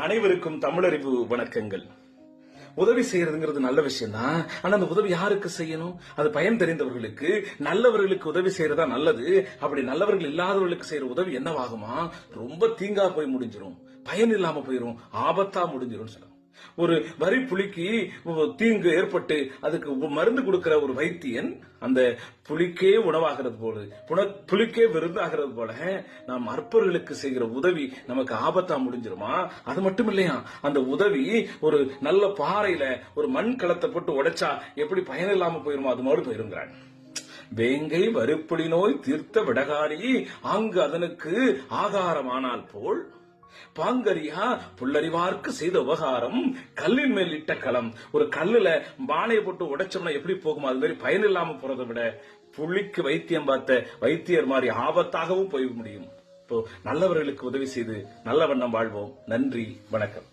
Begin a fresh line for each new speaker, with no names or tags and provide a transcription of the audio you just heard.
அனைவருக்கும் தமிழறிவு வணக்கங்கள். உதவி செய்யறதுங்கிறது நல்ல விஷயம் தான் ஆனா அந்த உதவி யாருக்கு செய்யணும்? அது பயன் தெரிந்தவர்களுக்கு நல்லவர்களுக்கு உதவி செய்யறதா நல்லது. அப்படி நல்லவர்கள் இல்லாதவர்களுக்கு செய்யற உதவி என்னவாகுமா? ரொம்ப தீங்கா போய் முடிஞ்சிடும் பயன் இல்லாம போயிரும். ஆபத்தா முடிஞ்சிடும் சொல்லுவாங்க ஒரு வரி புலிக்கு தீங்கு ஏற்பட்டு அதுக்கு மருந்து கொடுக்கிற ஒரு வைத்தியன் அந்த புலிக்கே உணவாகிறது போல புன- புலிக்கே விருந்தாகிறது போல நாம் அற்பர்களுக்கு செய்கிற உதவி நமக்கு ஆபத்தா முடிஞ்சிருமா? அது மட்டும் இல்லையா? அந்த உதவி ஒரு நல்ல பாறையில ஒரு மண் களத்தை போட்டு உடைச்சா எப்படி பயன் இல்லாம போயிருமோ அது மாதிரி போயிருங்கிறான். வேங்கை வறுப்புளி நோய் தீர்த்த விடகாரி ஆங்கு அதனுக்கு ஆகாரமானால் போல் பாங்கரியா புல்லறிவார்க்கு செய்த உபகாரம் கல்லின் மேல் இட்ட களம். ஒரு கல்லுல பானையை போட்டு உடைச்சோம்னா எப்படி போகுமோ? அது மாதிரி பயன் இல்லாம போறதை விட புள்ளிக்கு வைத்தியம் பார்த்த வைத்தியர் மாதிரி ஆபத்தாகவும் போய் முடியும். இப்போ நல்லவர்களுக்கு உதவி செய்து நல்ல வண்ணம் வாழ்வோம். நன்றி வணக்கம்.